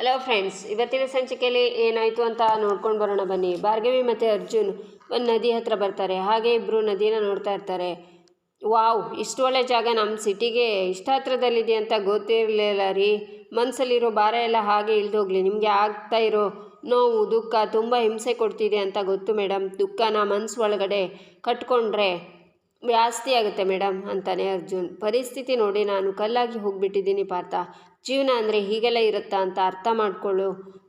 Hello friends ಇವತ್ತಿನ ಸಂಚಿಕೆಯಲ್ಲಿ ಏನಾಯಿತು ಅಂತ ನೋಡ್ಕೊಂಡು ಬರೋಣ ಬನ್ನಿ. ಭಾರ್ಗವಿ ಮತ್ತು ಅರ್ಜುನ್ ಒಂದು ನದಿ ಹತ್ರ ಬರ್ತಾರೆ. ಹಾಗೆ ಇಬ್ಬರು ನದಿನ ನೋಡ್ತಾ ಇರ್ತಾರೆ. ವಾವ್, ಇಷ್ಟು ಒಳ್ಳೆ ಜಾಗ. ನಮ್ಮ ಸಿಟಿಗೆ ಇಷ್ಟು ಹತ್ರದಲ್ಲಿದೆ ಅಂತ ಗೊತ್ತಿರಲಿಲ್ಲ ರೀ. ಮನಸ್ಸಲ್ಲಿರೋ ಭಾರ ಎಲ್ಲ ಹಾಗೆ ಇಳಿದೋಗ್ಲಿ. ನಿಮಗೆ ಆಗ್ತಾ ಇರೋ ನೋವು, ದುಃಖ ತುಂಬ ಹಿಂಸೆ ಕೊಡ್ತಿದೆ ಅಂತ ಗೊತ್ತು ಮೇಡಮ್ ದುಃಖನ ಮನಸ್ಸು ಒಳಗಡೆ ಕಟ್ಕೊಂಡ್ರೆ ಜಾಸ್ತಿ ಆಗುತ್ತೆ ಮೇಡಮ್ ಅಂತಾನೆ ಅರ್ಜುನ್. ಪರಿಸ್ಥಿತಿ ನೋಡಿ ನಾನು ಕಲ್ಲಾಗಿ ಹೋಗಿಬಿಟ್ಟಿದ್ದೀನಿ ಪಾರ್ಥ. ಜೀವನ ಅಂದರೆ ಹೀಗೆಲ್ಲ ಇರುತ್ತಾ ಅಂತ ಅರ್ಥ ಮಾಡಿಕೊಳ್ಳು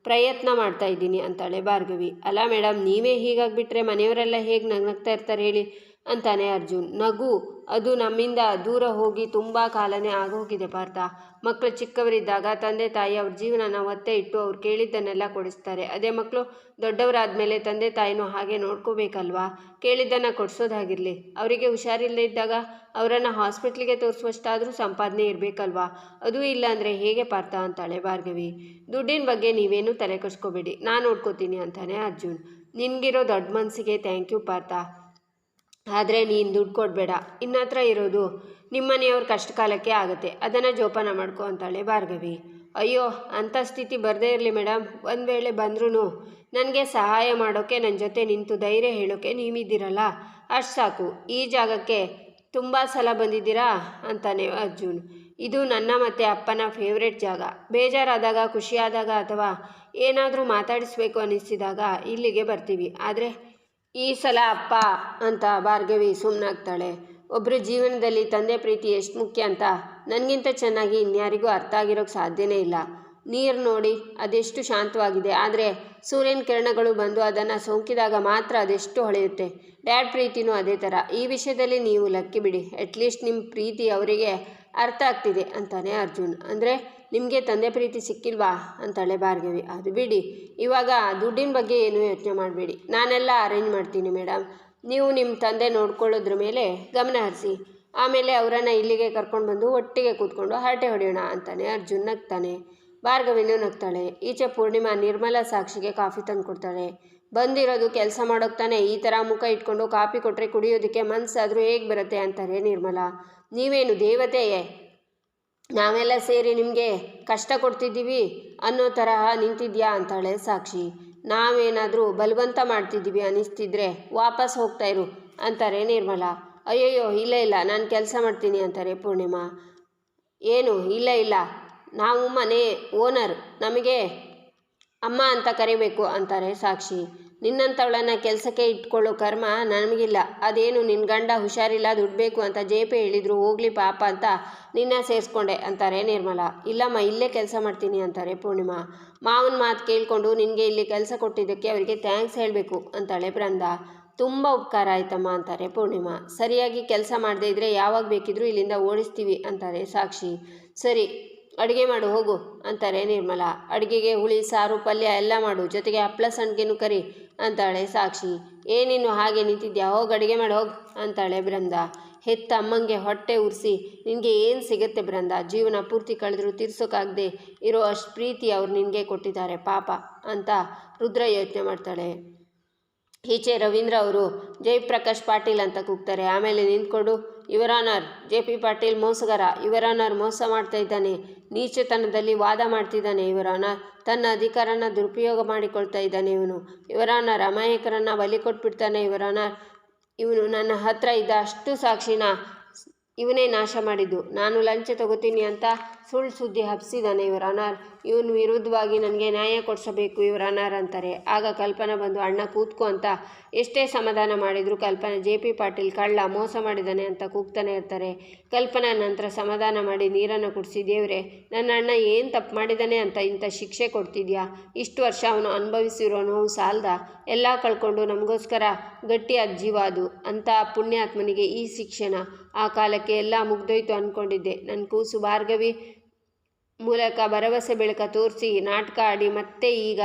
ಪ್ರಯತ್ನ ಮಾಡ್ತಾ ಇದ್ದೀನಿ ಅಂತಾಳೆ ಭಾರ್ಗವಿ. ಅಲ್ಲ ಮೇಡಮ್, ನೀವೇ ಹೀಗಾಗ್ಬಿಟ್ರೆ ಮನೆಯವರೆಲ್ಲ ಹೇಗೆ ನಗ್ನಗ್ತಾ ಇರ್ತಾರೆ ಹೇಳಿ? ಅಂತಾನೆ ಅರ್ಜುನ್. ನಗು, ಅದು ನಮ್ಮಿಂದ ದೂರ ಹೋಗಿ ತುಂಬ ಕಾಲನೇ ಆಗೋಗಿದೆ ಪಾರ್ಥ. ಮಕ್ಕಳು ಚಿಕ್ಕವರಿದ್ದಾಗ ತಂದೆ ತಾಯಿ ಅವ್ರ ಜೀವನನ ಒತ್ತೆ ಇಟ್ಟು ಅವ್ರು ಕೇಳಿದ್ದನ್ನೆಲ್ಲ ಕೊಡಿಸ್ತಾರೆ. ಅದೇ ಮಕ್ಕಳು ದೊಡ್ಡವರಾದಮೇಲೆ ತಂದೆ ತಾಯಿನೂ ಹಾಗೆ ನೋಡ್ಕೋಬೇಕಲ್ವಾ? ಕೇಳಿದ್ದನ್ನು ಕೊಡಿಸೋದಾಗಿರಲಿ. ಅವರಿಗೆ ಹುಷಾರಿಲ್ಲದೆ ಇದ್ದಾಗ ಅವರನ್ನು ಹಾಸ್ಪಿಟ್ಲಿಗೆ ತೋರಿಸುವಷ್ಟಾದರೂ ಸಂಪಾದನೆ ಇರಬೇಕಲ್ವಾ? ಅದು ಇಲ್ಲ ಅಂದರೆ ಹೇಗೆ ಪಾರ್ಥ ಅಂತಾಳೆ ಭಾರ್ಗವಿ. ದುಡ್ಡಿನ ಬಗ್ಗೆ ನೀವೇನು ತಲೆ ಕೆಡಿಸ್ಕೋಬೇಡಿ. ನಾನು ನೋಡ್ಕೋತೀನಿ ಅಂತಾನೆ ಅರ್ಜುನ್. ನಿನಗಿರೋ ದೊಡ್ಡ ಮನಸ್ಸಿಗೆ ಥ್ಯಾಂಕ್ ಯು ಪಾರ್ಥ. ಆದರೆ ನೀನು ದುಡ್ಡು ಕೊಡಬೇಡ. ಇನ್ನತ್ರ ಇರೋದು ನಿಮ್ಮನೆಯವ್ರ ಕಷ್ಟ ಕಾಲಕ್ಕೆ ಆಗುತ್ತೆ. ಅದನ್ನು ಜೋಪಾನ ಮಾಡ್ಕೊ ಅಂತಾಳೆ ಭಾರ್ಗವಿ. ಅಯ್ಯೋ, ಅಂಥ ಸ್ಥಿತಿ ಬರದೇ ಇರಲಿ ಮೇಡಮ್ ಒಂದು ವೇಳೆ ಬಂದ್ರೂ ನನಗೆ ಸಹಾಯ ಮಾಡೋಕ್ಕೆ ನನ್ನ ಜೊತೆ ನಿಂತು ಧೈರ್ಯ ಹೇಳೋಕ್ಕೆ ನೀವಿದ್ದೀರಲ್ಲ? ಅಷ್ಟು ಸಾಕು. ಈ ಜಾಗಕ್ಕೆ ತುಂಬ ಸಲ ಬಂದಿದ್ದೀರಾ? ಅಂತಾನೆ ಅರ್ಜುನ್. ಇದು ನನ್ನ ಮತ್ತು ಅಪ್ಪನ ಫೇವ್ರೆಟ್ ಜಾಗ. ಬೇಜಾರಾದಾಗ, ಖುಷಿಯಾದಾಗ ಅಥವಾ ಏನಾದರೂ ಮಾತಾಡಿಸ್ಬೇಕು ಅನ್ನಿಸಿದಾಗ ಇಲ್ಲಿಗೆ ಬರ್ತೀವಿ. ಆದರೆ ಈ ಸಲ ಅಪ್ಪ ಅಂತ ಭಾರ್ಗವಿ ಸುಮ್ಮನಾಗ್ತಾಳೆ ಒಬ್ಬರ ಜೀವನದಲ್ಲಿ ತಂದೆ ಪ್ರೀತಿ ಎಷ್ಟು ಮುಖ್ಯ ಅಂತ ನನಗಿಂತ ಚೆನ್ನಾಗಿ ಇನ್ಯಾರಿಗೂ ಅರ್ಥ ಆಗಿರೋಕ್ಕೆ ಸಾಧ್ಯನೇ ಇಲ್ಲ. ನೀರು ನೋಡಿ ಅದೆಷ್ಟು ಶಾಂತವಾಗಿದೆ. ಆದರೆ ಸೂರ್ಯನ ಕಿರಣಗಳು ಬಂದು ಅದನ್ನು ಸೋಂಕಿದಾಗ ಮಾತ್ರ ಅದೆಷ್ಟು ಹೊಳೆಯುತ್ತೆ. ಡ್ಯಾಡ್ ಪ್ರೀತಿನೂ ಅದೇ ಥರ ಈ ವಿಷಯದಲ್ಲಿ ನೀವು ಲಕ್ಕಿ ಬಿಡಿ. ಅಟ್ಲೀಸ್ಟ್ ನಿಮ್ಮ ಪ್ರೀತಿ ಅವರಿಗೆ ಅರ್ಥ ಆಗ್ತಿದೆ ಅಂತಾನೆ ಅರ್ಜುನ್. ಅಂದರೆ, ನಿಮಗೆ ತಂದೆ ಪ್ರೀತಿ ಸಿಕ್ಕಿಲ್ವಾ? ಅಂತಾಳೆ ಭಾರ್ಗವಿ. ಅದು ಬಿಡಿ. ಇವಾಗ ದುಡ್ಡಿನ ಬಗ್ಗೆ ಏನು ಯೋಚನೆ ಮಾಡಬೇಡಿ. ನಾನೆಲ್ಲ ಅರೇಂಜ್ ಮಾಡ್ತೀನಿ ಮೇಡಮ್ ನೀವು ನಿಮ್ಮ ತಂದೆ ನೋಡ್ಕೊಳ್ಳೋದ್ರ ಮೇಲೆ ಗಮನ ಹರಿಸಿ. ಆಮೇಲೆ ಅವರನ್ನು ಇಲ್ಲಿಗೆ ಕರ್ಕೊಂಡು ಬಂದು ಒಟ್ಟಿಗೆ ಕೂತ್ಕೊಂಡು ಹರಟೆ ಹೊಡೆಯೋಣ ಅಂತಾನೆ ಅರ್ಜುನ್ ನಗ್ತಾನೆ. ಭಾರ್ಗವಿನೂ ನಗ್ತಾಳೆ. ಈಚೆ ಪೂರ್ಣಿಮಾ ನಿರ್ಮಲಾ ಸಾಕ್ಷಿಗೆ ಕಾಫಿ ತಂದು ಕೊಡ್ತಾಳೆ ಬಂದಿರೋದು ಕೆಲಸ ಮಾಡೋಕೆ ತಾನೇ ಈ ಥರ ಮುಖ ಇಟ್ಕೊಂಡು ಕಾಪಿ ಕೊಟ್ಟರೆ ಕುಡಿಯೋದಕ್ಕೆ ಮನಸ್ಸಾದರೂ ಹೇಗೆ ಬರುತ್ತೆ ಅಂತಾರೆ ನಿರ್ಮಲಾ. ನೀವೇನು ದೇವತೆಯೇ? ನಾವೆಲ್ಲ ಸೇರಿ ನಿಮಗೆ ಕಷ್ಟ ಕೊಡ್ತಿದ್ದೀವಿ ಅನ್ನೋ ತರಹ ನಿಂತಿದ್ಯಾ ಅಂತಾಳೆ ಸಾಕ್ಷಿ. ನಾವೇನಾದರೂ ಬಲವಂತ ಮಾಡ್ತಿದ್ದೀವಿ ಅನಿಸ್ತಿದ್ರೆ ವಾಪಸ್ ಹೋಗ್ತಾ ಅಂತಾರೆ ನಿರ್ಮಲಾ. ಅಯ್ಯಯ್ಯೋ, ಇಲ್ಲ ಇಲ್ಲ, ನಾನು ಕೆಲಸ ಮಾಡ್ತೀನಿ ಅಂತಾರೆ ಪೂರ್ಣಿಮಾ. ಏನು, ಇಲ್ಲ ಇಲ್ಲ, ನಾವು ಮನೆ ಓನರ್ ನಮಗೆ ಅಮ್ಮ ಅಂತ ಕರಿಬೇಕು ಅಂತಾರೆ ಸಾಕ್ಷಿ. ನಿನ್ನಂಥವಳನ್ನ ಕೆಲಸಕ್ಕೆ ಇಟ್ಕೊಳ್ಳೋ ಕರ್ಮ ನನಗಿಲ್ಲ. ಅದೇನು ನಿನ್ನ ಗಂಡ ಹುಷಾರಿಲ್ಲ ದುಡ್ಬೇಕು ಅಂತ ಜೇಪೆ ಹೇಳಿದ್ರು, ಹೋಗ್ಲಿ ಪಾಪ ಅಂತ ನಿನ್ನ ಸೇರಿಸ್ಕೊಂಡೆ ಅಂತಾರೆ ನಿರ್ಮಲ. ಇಲ್ಲಮ್ಮ, ಇಲ್ಲೇ ಕೆಲಸ ಮಾಡ್ತೀನಿ ಅಂತಾರೆ ಪೂರ್ಣಿಮಾ. ಮಾವನ ಮಾತು ಕೇಳಿಕೊಂಡು ನಿನಗೆ ಇಲ್ಲಿ ಕೆಲಸ ಕೊಟ್ಟಿದ್ದಕ್ಕೆ ಅವರಿಗೆ ಥ್ಯಾಂಕ್ಸ್ ಹೇಳಬೇಕು ಅಂತಾಳೆ ಬೃಂದ ತುಂಬ ಉಪಕಾರ ಆಯ್ತಮ್ಮ ಅಂತಾರೆ ಪೂರ್ಣಿಮಾ. ಸರಿಯಾಗಿ ಕೆಲಸ ಮಾಡದೇ ಇದ್ದರೆ ಯಾವಾಗ ಬೇಕಿದ್ರೂ ಇಲ್ಲಿಂದ ಓಡಿಸ್ತೀವಿ ಅಂತಾರೆ ಸಾಕ್ಷಿ. ಸರಿ ಅಡುಗೆ ಮಾಡು, ಹೋಗು ಅಂತಾರೆ ನಿರ್ಮಲ. ಅಡುಗೆಗೆ ಹುಳಿ, ಸಾರು, ಪಲ್ಯ ಎಲ್ಲ ಮಾಡು, ಜೊತೆಗೆ ಹಪ್ಪಳ ಸಣ್ಣಗೇನು ಕರಿ ಅಂತಾಳೆ ಸಾಕ್ಷಿ. ಏನಿನ್ನು ಹಾಗೆ ನಿಂತಿದ್ಯಾ? ಹೋಗಿ, ಅಡುಗೆ ಮಾಡಿ, ಹೋಗು ಅಂತಾಳೆ ಬೃಂದ. ಹೆತ್ತ ಅಮ್ಮಂಗೆ ಹೊಟ್ಟೆ ಉರಿಸಿ, ನಿನಗೆ ಏನು ಸಿಗುತ್ತೆ ಬೃಂದ? ಜೀವನ ಪೂರ್ತಿ ಕಳೆದರೂ ತೀರ್ಸೋಕ್ಕಾಗದೆ ಇರೋ ಅಷ್ಟು ಪ್ರೀತಿ ಅವ್ರು ನಿನಗೆ ಕೊಟ್ಟಿದ್ದಾರೆ ಪಾಪ ಅಂತ ರುದ್ರ ಯೋಚನೆ ಮಾಡ್ತಾಳೆ. ಈಚೆ ರವೀಂದ್ರ ಅವರು ಜಯಪ್ರಕಾಶ್ ಪಾಟೀಲ್ ಅಂತ ಕೂಗ್ತಾರೆ. ಆಮೇಲೆ ನಿಂತ್ಕೊಂಡು ಇವರಾನರ್ ಜೆ ಪಿ ಪಾಟೀಲ್ ಮೋಸಗಾರ ಇವರಾನರ್ ಮೋಸ ಮಾಡ್ತಾ ಇದ್ದಾನೆ, ನೀಚತನದಲ್ಲಿ ವಾದ ಮಾಡ್ತಿದ್ದಾನೆ ಇವರಾನ ತನ್ನ ಅಧಿಕಾರನ ದುರುಪಯೋಗ ಮಾಡಿಕೊಳ್ತಾ ಇದ್ದಾನೆ ಇವನು. ಇವರಾನರ್ ಅಮಾಯಕರನ್ನು ಬಲಿ ಕೊಟ್ಬಿಡ್ತಾನೆ ಇವರಾನರ್ ಇವನು ನನ್ನ ಹತ್ರ ಇದ್ದ ಅಷ್ಟು ಸಾಕ್ಷಿನ ಇವನೇ ನಾಶ ಮಾಡಿದ್ದು. ನಾನು ಲಂಚ ತಗೋತೀನಿ ಅಂತ ಸುಳ್ಳು ಸುದ್ದಿ ಹಬ್ಸಿದ್ದಾನೆ ಇವರ ಅನಾರ್ ಇವನು ವಿರುದ್ಧವಾಗಿ ನನಗೆ ನ್ಯಾಯ ಕೊಡಿಸಬೇಕು, ಇವರು ಅನಾರಂತಾರೆ ಆಗ ಕಲ್ಪನಾ ಬಂದು, ಅಣ್ಣ, ಕೂತ್ಕೋ ಅಂತ. ಎಷ್ಟೇ ಸಮಾಧಾನ ಮಾಡಿದರೂ ಕಲ್ಪನಾ, ಜೆ ಪಿ ಪಾಟೀಲ್ ಕಳ್ಳ, ಮೋಸ ಮಾಡಿದ್ದಾನೆ ಅಂತ ಕೂಗ್ತಾನೆ ಇರ್ತಾರೆ. ಕಲ್ಪನಾ ನಂತರ ಸಮಾಧಾನ ಮಾಡಿ ನೀರನ್ನು ಕುಡಿಸಿ, ದೇವ್ರೆ, ನನ್ನ ಅಣ್ಣ ಏನು ತಪ್ಪು ಮಾಡಿದ್ದಾನೆ ಅಂತ ಇಂಥ ಶಿಕ್ಷೆ ಕೊಡ್ತಿದ್ಯಾ? ಇಷ್ಟು ವರ್ಷ ಅವನು ಅನುಭವಿಸಿರೋ ನೋವು ಸಾಲ್ದ? ಎಲ್ಲ ಕಳ್ಕೊಂಡು ನಮಗೋಸ್ಕರ ಗಟ್ಟಿ ಜೀವ ಅದು ಅಂತ ಪುಣ್ಯಾತ್ಮನಿಗೆ ಈ ಶಿಕ್ಷಣ. ಆ ಕಾಲಕ್ಕೆ ಎಲ್ಲ ಮುಗ್ದೋಯ್ತು ಅಂದ್ಕೊಂಡಿದ್ದೆ ನನ್ನ ಕೂಸು ಭಾರ್ಗವಿ ಮೂಲಕ ಭರವಸೆ ಬೆಳಕ ತೋರಿಸಿ ನಾಟಕ ಆಡಿ ಮತ್ತೆ ಈಗ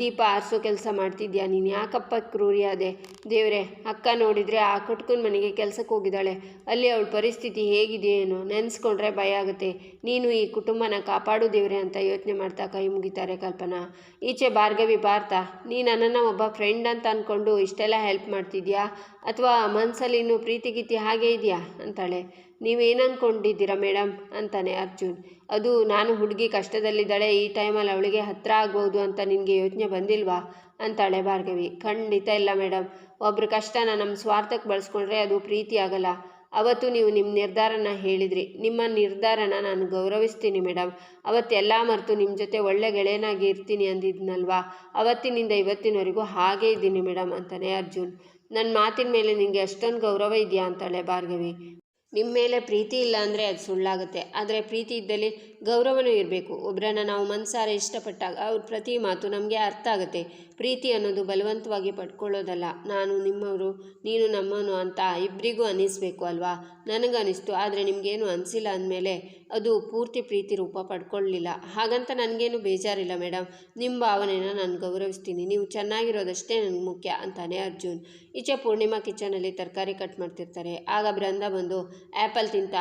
ದೀಪ ಆರಿಸೋ ಕೆಲಸ ಮಾಡ್ತಿದ್ಯಾ ನೀನು? ಯಾಕಪ್ಪ ಕ್ರೂರಿ ಅದೇ ದೇವ್ರೆ, ಅಕ್ಕ ನೋಡಿದರೆ ಆ ಕಟ್ಕೊಂಡ ಮನೆಗೆ ಕೆಲಸಕ್ಕೆ ಹೋಗಿದ್ದಾಳೆ. ಅಲ್ಲಿ ಅವಳ ಪರಿಸ್ಥಿತಿ ಹೇಗಿದೆಯೇನೋ ನೆನೆಸ್ಕೊಂಡ್ರೆ ಭಯ ಆಗುತ್ತೆ. ನೀನು ಈ ಕುಟುಂಬನ ಕಾಪಾಡು ದೇವ್ರೆ ಅಂತ ಯೋಚನೆ ಮಾಡ್ತಾ ಕೈ ಮುಗಿತಾರೆ ಕಲ್ಪನಾ. ಈಚೆ ಭಾರ್ಗವಿ ಭಾರತ ನೀನು ನನ್ನನ್ನು ಒಬ್ಬ ಫ್ರೆಂಡ್ ಅಂತ ಅಂದ್ಕೊಂಡು ಇಷ್ಟೆಲ್ಲ ಹೆಲ್ಪ್ ಮಾಡ್ತಿದ್ಯಾ? ಅಥವಾ ಮನಸ್ಸಲ್ಲಿ ಇನ್ನೂ ಪ್ರೀತಿ ಗೀತಿ ಹಾಗೆ ಇದೆಯಾ? ಅಂತಾಳೆ. ನೀವೇನು ಅಂದ್ಕೊಂಡಿದ್ದೀರಾ ಮೇಡಮ್ ಅಂತಾನೆ ಅರ್ಜುನ್. ಅದು ನಾನು ಹುಡುಗಿ ಕಷ್ಟದಲ್ಲಿದ್ದಾಳೆ, ಈ ಟೈಮಲ್ಲಿ ಅವಳಿಗೆ ಹತ್ತಿರ ಆಗ್ಬೋದು ಅಂತ ನಿನಗೆ ಯೋಚನೆ ಬಂದಿಲ್ವಾ? ಅಂತಾಳೆ ಭಾರ್ಗವಿ. ಖಂಡಿತ ಇಲ್ಲ ಮೇಡಮ್ ಒಬ್ರ ಕಷ್ಟನ ನಮ್ಮ ಸ್ವಾರ್ಥಕ್ಕೆ ಬಳಸ್ಕೊಂಡ್ರೆ ಅದು ಪ್ರೀತಿ ಆಗಲ್ಲ. ಅವತ್ತು ನೀವು ನಿಮ್ಮ ನಿರ್ಧಾರನ ಹೇಳಿದ್ರಿ. ನಿಮ್ಮ ನಿರ್ಧಾರನ ನಾನು ಗೌರವಿಸ್ತೀನಿ ಮೇಡಮ್ ಅವತ್ತೆಲ್ಲ ಮರೆತು ನಿಮ್ಮ ಜೊತೆ ಒಳ್ಳೆ ಗೆಳೆಯನಾಗಿ ಇರ್ತೀನಿ ಅಂದಿದ್ನಲ್ವಾ? ಅವತ್ತಿನಿಂದ ಇವತ್ತಿನವರೆಗೂ ಹಾಗೆ ಇದ್ದೀನಿ ಮೇಡಮ್ ಅಂತಾನೆ ಅರ್ಜುನ್. ನನ್ನ ಮಾತಿನ ಮೇಲೆ ನಿಮಗೆ ಅಷ್ಟೊಂದು ಗೌರವ ಇದೆಯಾ? ಅಂತಾಳೆ ಭಾರ್ಗವಿ. ನಿಮ್ಮ ಮೇಲೆ ಪ್ರೀತಿ ಇಲ್ಲ ಅಂದರೆ ಅದು ಸುಳ್ಳಾಗುತ್ತೆ. ಆದರೆ ಪ್ರೀತಿ ಇದ್ದಲ್ಲಿ ಗೌರವನೂ ಇರಬೇಕು. ಒಬ್ಬರನ್ನ ನಾವು ಮನಸಾರೆ ಇಷ್ಟಪಟ್ಟಾಗ ಅವ್ರ ಪ್ರತಿ ಮಾತು ನಮಗೆ ಅರ್ಥ ಆಗುತ್ತೆ. ಪ್ರೀತಿ ಅನ್ನೋದು ಬಲವಂತವಾಗಿ ಪಡ್ಕೊಳ್ಳೋದಲ್ಲ. ನಾನು ನಿಮ್ಮವರು, ನೀನು ನಮ್ಮನು ಅಂತ ಇಬ್ಬರಿಗೂ ಅನ್ನಿಸ್ಬೇಕು ಅಲ್ವಾ? ನನಗನ್ನಿಸ್ತು, ಆದರೆ ನಿಮಗೇನು ಅನಿಸಿಲ್ಲ ಅಂದಮೇಲೆ ಅದು ಪೂರ್ತಿ ಪ್ರೀತಿ ರೂಪ ಪಡ್ಕೊಳ್ಳಲಿಲ್ಲ ಹಾಗಂತ ನನಗೇನು ಬೇಜಾರಿಲ್ಲ ಮೇಡಮ್ ನಿಮ್ಮ ಭಾವನೆನ ನಾನು ಗೌರವಿಸ್ತೀನಿ. ನೀವು ಚೆನ್ನಾಗಿರೋದಷ್ಟೇ ನನಗೆ ಮುಖ್ಯ ಅಂತಾನೆ ಅರ್ಜುನ್. ಈಚೆ ಪೂರ್ಣಿಮಾ ಕಿಚನಲ್ಲಿ ತರಕಾರಿ ಕಟ್ ಮಾಡ್ತಿರ್ತಾರೆ. ಆಗ ಬೃಂದ ಬಂದು ಆ್ಯಪಲ್ ತಿಂತ.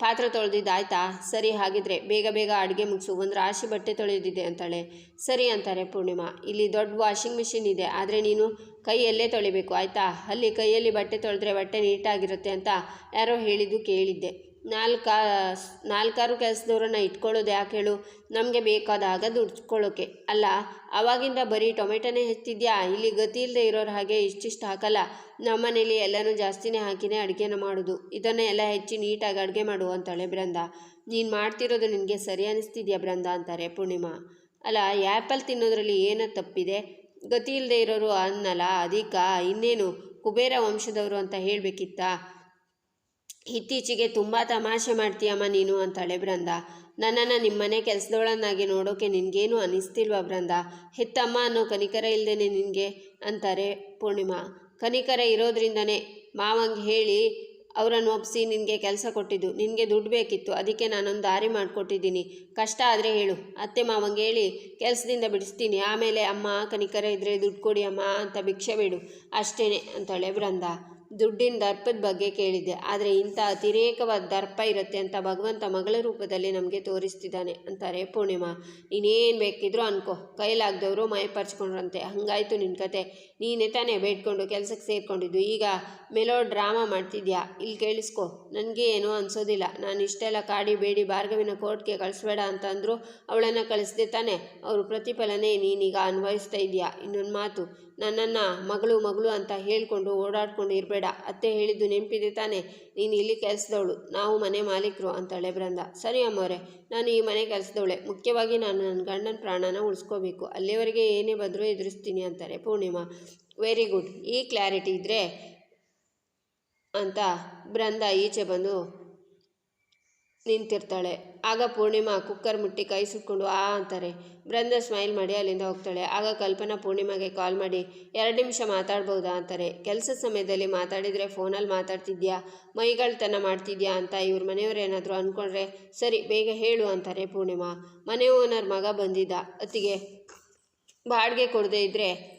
ಪಾತ್ರೆ ತೊಳೆದಿದ್ದಾಯ್ತಾ? ಸರಿ, ಹಾಗಿದ್ರೆ ಬೇಗ ಬೇಗ ಅಡುಗೆ ಮುಗಿಸು. ಒಂದು ರಾಶಿ ಬಟ್ಟೆ ತೊಳೆದಿದೆ ಅಂತಾಳೆ. ಸರಿ ಅಂತಾರೆ ಪೂರ್ಣಿಮಾ. ಇಲ್ಲಿ ದೊಡ್ಡ ವಾಷಿಂಗ್ ಮಿಷಿನ್ ಇದೆ. ಆದರೆ ನೀನು ಕೈಯಲ್ಲೇ ತೊಳಿಬೇಕು. ಆಯಿತಾ? ಅಲ್ಲಿ ಕೈಯಲ್ಲಿ ಬಟ್ಟೆ ತೊಳೆದ್ರೆ ಬಟ್ಟೆ ನೀಟಾಗಿರುತ್ತೆ ಅಂತ ಯಾರೋ ಹೇಳಿದ್ದು ಕೇಳಿದ್ದೆ. ನಾಲ್ಕಾ ನಾಲ್ಕಾರು ಕೆಲಸದವ್ರನ್ನ ಇಟ್ಕೊಳ್ಳೋದು ಯಾಕೆ ಹೇಳು? ನಮಗೆ ಬೇಕಾದಾಗ ದುಡ್ಕೊಳ್ಳೋಕೆ ಅಲ್ಲ ಆವಾಗಿಂದ ಬರೀ ಟೊಮೆಟೊನೇ ಹೆಚ್ಚಿದ್ಯಾ? ಇಲ್ಲಿ ಗತಿ ಇಲ್ಲದೆ ಇರೋರ ಹಾಗೆ ಇಷ್ಟಿಷ್ಟು ಹಾಕಲ್ಲ. ನಮ್ಮನೇಲಿ ಎಲ್ಲನೂ ಜಾಸ್ತಿನೇ ಹಾಕಿನೇ ಅಡುಗೆನ ಮಾಡೋದು. ಇದನ್ನೇ ಎಲ್ಲ ಹೆಚ್ಚಿ ನೀಟಾಗಿ ಅಡುಗೆ ಮಾಡು ಅಂತಾಳೆ ಬೃಂದ. ನೀನು ಮಾಡ್ತಿರೋದು ನಿನಗೆ ಸರಿ ಅನ್ನಿಸ್ತಿದ್ಯಾ ಬೃಂದ ಅಂತಾರೆ ಪೂರ್ಣಿಮಾ. ಅಲ್ಲ ಆ್ಯಪಲ್ ತಿನ್ನೋದ್ರಲ್ಲಿ ಏನೋ ತಪ್ಪಿದೆ? ಗತಿ ಇಲ್ಲದೆ ಇರೋರು ಅನ್ನಲ್ಲ ಅದೀಕ ಇನ್ನೇನು ಕುಬೇರ ವಂಶದವರು ಅಂತ ಹೇಳಬೇಕಿತ್ತಾ? ಇತ್ತೀಚೆಗೆ ತುಂಬ ತಮಾಷೆ ಮಾಡ್ತೀಯಮ್ಮ ನೀನು ಅಂತಾಳೆ ಬೃಂದ. ನನ್ನನ್ನು ನಿಮ್ಮನೆ ಕೆಲಸದೊಳನ್ನಾಗಿ ನೋಡೋಕೆ ನಿನಗೇನು ಅನಿಸ್ತಿಲ್ವ ಬೃಂದ? ಹೆತ್ತಮ್ಮ ಅನ್ನೋ ಕನಿಕರ ಇಲ್ಲದೇನೆ ನಿನಗೆ? ಅಂತಾರೆ ಪೂರ್ಣಿಮಾ. ಕನಿಕರ ಇರೋದ್ರಿಂದನೇ ಮಾವಂಗೆ ಹೇಳಿ ಅವರನ್ನು ಒಪ್ಪಿಸಿ ನಿನಗೆ ಕೆಲಸ ಕೊಟ್ಟಿದ್ದು. ನಿನಗೆ ದುಡ್ಡು ಬೇಕಿತ್ತು. ಅದಕ್ಕೆ ನಾನೊಂದು ದಾರಿ ಮಾಡಿಕೊಟ್ಟಿದ್ದೀನಿ. ಕಷ್ಟ ಆದರೆ ಹೇಳು. ಅತ್ತೆ ಮಾವಂಗೆ ಹೇಳಿ, ಕೆಲಸದಿಂದ ಬಿಡಿಸ್ತೀನಿ. ಆಮೇಲೆ ಅಮ್ಮ ಕನಿಕರ ಇದ್ದರೆ ದುಡ್ಡು ಕೊಡಿ ಅಮ್ಮ ಅಂತ ಭಿಕ್ಷೆ ಬೇಡು. ಅಷ್ಟೇ ಅಂತಾಳೆ ಬೃಂದ. ದುಡ್ಡಿನ ದರ್ಪದ ಬಗ್ಗೆ ಕೇಳಿದ್ದೆ. ಆದರೆ ಇಂಥ ಅತಿರೇಕವಾದ ದರ್ಪ ಇರುತ್ತೆ ಅಂತ ಭಗವಂತ ಮಗಳ ರೂಪದಲ್ಲಿ ನಮಗೆ ತೋರಿಸ್ತಿದ್ದಾನೆ ಅಂತಾರೆ. ಪೂರ್ಣಿಮಾ, ನೀನೇನು ಬೇಕಿದ್ರೂ ಅನ್ಕೋ. ಕೈಲಾಗ್ದವರು ಮೈ ಪರ್ಚ್ಕೊಂಡ್ರಂತೆ ಹಂಗಾಯ್ತು ನಿನ್ನ ಕತೆ. ನೀನೇ ತಾನೇ ಬೇಡ್ಕೊಂಡು ಕೆಲಸಕ್ಕೆ ಸೇರಿಕೊಂಡಿದ್ದು. ಈಗ ಮೆಲೋ ಡ್ರಾಮಾ ಮಾಡ್ತಿದ್ಯಾ? ಇಲ್ಲಿ ಕೇಳಿಸ್ಕೊ. ನನಗೆ ಏನೂ ಅನ್ಸೋದಿಲ್ಲ. ನಾನು ಇಷ್ಟೆಲ್ಲ ಕಾಡಿ ಬೇಡಿ ಭಾರ್ಗವಿನ ಕೋರ್ಟ್ಗೆ ಕಳಿಸ್ಬೇಡ ಅಂತ ಅವಳನ್ನು ಕಳಿಸ್ದೆ ತಾನೆ. ಅವರು ಪ್ರತಿಫಲನೇ ನೀನೀಗ ಅನ್ವಯಿಸ್ತಾ ಇದೆಯಾ? ಇನ್ನೊಂದು ಮಾತು. ನನ್ನನ್ನು ಮಗಳು ಮಗಳು ಅಂತ ಹೇಳಿಕೊಂಡು ಓಡಾಡ್ಕೊಂಡು ಇರಬೇಡ. ಅತ್ತೆ ಹೇಳಿದ್ದು ನೆನಪಿದೆ ತಾನೆ. ನೀನು ಇಲ್ಲಿ ಕೆಲಸದವಳು. ನಾವು ಮನೆ ಮಾಲೀಕರು ಅಂತಾಳೆ ಬೃಂದ ಸರಿ ಅಮ್ಮವರೇ, ನಾನು ಈ ಮನೆ ಕೆಲಸದವಳೆ. ಮುಖ್ಯವಾಗಿ ನಾನು ನನ್ನ ಗಂಡನ ಪ್ರಾಣನ ಉಳಿಸ್ಕೋಬೇಕು. ಅಲ್ಲಿವರೆಗೆ ಏನೇ ಬಂದರೂ ಎದುರಿಸ್ತೀನಿ ಅಂತಾರೆ ಪೂರ್ಣಿಮಾ. ವೆರಿ ಗುಡ್ ಈ ಕ್ಲಾರಿಟಿ ಇದ್ದರೆ ಅಂತ ಬೃಂದ ಈಚೆ ಬಂದು ನಿಂತಿರ್ತಾಳೆ. ಆಗ ಪೂರ್ಣಿಮಾ ಕುಕ್ಕರ್ ಮುಟ್ಟಿ ಕೈ ಸುಟ್ಕೊಂಡು ಆ, ಅಂತಾರೆ. ಬೃಂದ ಸ್ಮೈಲ್ ಮಾಡಿ ಅಲ್ಲಿಂದ ಹೋಗ್ತಾಳೆ. ಆಗ ಕಲ್ಪನಾ ಪೂರ್ಣಿಮಾಗೆ ಕಾಲ್ ಮಾಡಿ, ಎರಡು ನಿಮಿಷ ಮಾತಾಡ್ಬೋದಾ? ಅಂತಾರೆ. ಕೆಲಸದ ಸಮಯದಲ್ಲಿ ಮಾತಾಡಿದರೆ ಫೋನಲ್ಲಿ ಮಾತಾಡ್ತಿದ್ಯಾ? ಮೈಗಳ್ತನ ಮಾಡ್ತಿದ್ಯಾ ಅಂತ ಇವ್ರ ಮನೆಯವ್ರು ಏನಾದರೂ ಅಂದ್ಕೊಂಡ್ರೆ ಸರಿ, ಬೇಗ ಹೇಳು, ಅಂತಾರೆ ಪೂರ್ಣಿಮಾ. ಮನೆ ಓನರ್ ಮಗ ಬಂದಿದ್ದ. ಅತ್ತಿಗೆ ಬಾಡಿಗೆ ಕೊಡದೇ ಇದ್ದರೆ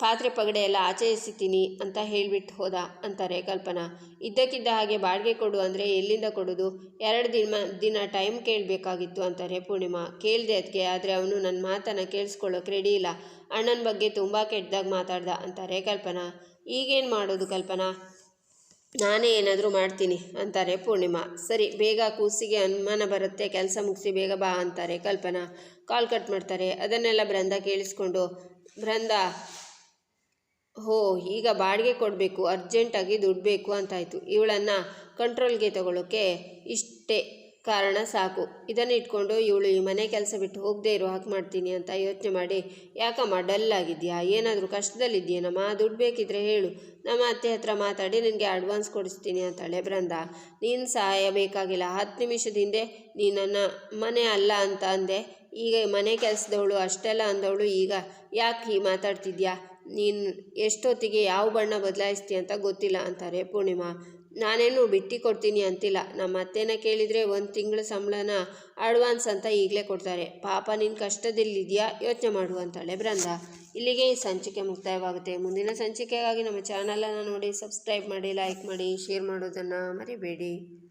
ಪಾತ್ರೆ ಪಗಡೆ ಎಲ್ಲ ಆಚೆ ಎಸಿತೀನಿ ಅಂತ ಹೇಳಿಬಿಟ್ಟು ಹೋದ ಅಂತಾರೆ ಕಲ್ಪನಾ. ಇದ್ದಕ್ಕಿದ್ದ ಹಾಗೆ ಬಾಡಿಗೆ ಕೊಡು ಅಂದರೆ ಎಲ್ಲಿಂದ ಕೊಡೋದು? ಎರಡು ದಿನ ದಿನ ಟೈಮ್ ಕೇಳಬೇಕಾಗಿತ್ತು ಅಂತಾರೆ ಪೂರ್ಣಿಮಾ. ಕೇಳಿದೆ ಅದಕ್ಕೆ ಆದರೆ ಅವನು ನನ್ನ ಮಾತನ್ನು ಕೇಳಿಸ್ಕೊಳ್ಳೋಕೆ ರೆಡಿ ಇಲ್ಲ. ಅಣ್ಣನ ಬಗ್ಗೆ ತುಂಬ ಕೆಟ್ಟದಾಗ ಮಾತಾಡ್ದ ಅಂತಾರೆ ಕಲ್ಪನಾ. ಈಗೇನು ಮಾಡೋದು ಕಲ್ಪನಾ? ನಾನೇ ಏನಾದರೂ ಮಾಡ್ತೀನಿ ಅಂತಾರೆ ಪೂರ್ಣಿಮಾ. ಸರಿ, ಬೇಗ ಕೂಸಿಗೆ ಅನುಮಾನ ಬರುತ್ತೆ, ಕೆಲಸ ಮುಗಿಸಿ ಬೇಗ ಬಾ ಅಂತಾರೆ ಕಲ್ಪನಾ. ಕಾಲ್ ಕಟ್ ಮಾಡ್ತಾರೆ. ಅದನ್ನೆಲ್ಲ ಬೃಂದ ಕೇಳಿಸ್ಕೊಂಡು ಬೃಂದ ಹೋ, ಈಗ ಬಾಡಿಗೆ ಕೊಡಬೇಕು, ಅರ್ಜೆಂಟಾಗಿ ದುಡ್ಡು ಬೇಕು ಅಂತಾಯಿತು. ಇವಳನ್ನು ಕಂಟ್ರೋಲ್ಗೆ ತಗೊಳ್ಳೋಕ್ಕೆ ಇಷ್ಟೇ ಕಾರಣ ಸಾಕು. ಇದನ್ನು ಇಟ್ಕೊಂಡು ಇವಳು ಈ ಮನೆ ಕೆಲಸ ಬಿಟ್ಟು ಹೋಗದೆ ಇರೋ ಹಾಗೆ ಮಾಡ್ತೀನಿ ಅಂತ ಯೋಚನೆ ಮಾಡಿ, ಯಾಕಮ್ಮ, ಡಲ್ ಆಗಿದೆಯಾ? ಏನಾದರೂ ಕಷ್ಟದಲ್ಲಿದ್ದೀಯನಮ್ಮ ದುಡ್ಡು ಬೇಕಿದ್ರೆ ಹೇಳು. ನಮ್ಮ ಅತ್ತೆ ಹತ್ರ ಮಾತಾಡಿ ನಿನಗೆ ಅಡ್ವಾನ್ಸ್ ಕೊಡಿಸ್ತೀನಿ ಅಂತಾಳೆ ಬೃಂದ. ನೀನು ಸಹಾಯ ಬೇಕಾಗಿಲ್ಲ ಹತ್ತು ನಿಮಿಷದ ಹಿಂದೆ ನೀನನ್ನು ಮನೆ ಅಲ್ಲ ಅಂತ ಅಂದೆ. ಈಗ ಮನೆ ಕೆಲಸದವಳು ಅಷ್ಟೆಲ್ಲ ಅಂದವಳು ಈಗ ಯಾಕೆ ಮಾತಾಡ್ತಿದ್ಯಾ? ನೀನು ಎಷ್ಟೊತ್ತಿಗೆ ಯಾವ ಬಣ್ಣ ಬದಲಾಯಿಸ್ತೀಯ ಅಂತ ಗೊತ್ತಿಲ್ಲ ಅಂತಾರೆ ಪೂರ್ಣಿಮಾ. ನಾನೇನು ಬಿಟ್ಟು ಕೊಡ್ತೀನಿ ಅಂತಿಲ್ಲ. ನಮ್ಮ ಅತ್ತೆನ ಕೇಳಿದರೆ ಒಂದು ತಿಂಗಳ ಸಂಬಳನ ಅಡ್ವಾನ್ಸ್ ಅಂತ ಈಗಲೇ ಕೊಡ್ತಾರೆ. ಪಾಪ ನಿನ್ನ ಕಷ್ಟದಲ್ಲಿದೆಯಾ? ಯೋಚನೆ ಮಾಡು ಅಂತಾಳೆ ಬೃಂದ. ಇಲ್ಲಿಗೆ ಈ ಸಂಚಿಕೆ ಮುಕ್ತಾಯವಾಗುತ್ತೆ. ಮುಂದಿನ ಸಂಚಿಕೆಗಾಗಿ ನಮ್ಮ ಚಾನಲನ್ನು ನೋಡಿ, ಸಬ್ಸ್ಕ್ರೈಬ್ ಮಾಡಿ, ಲೈಕ್ ಮಾಡಿ, ಶೇರ್ ಮಾಡೋದನ್ನು ಮರಿಬೇಡಿ.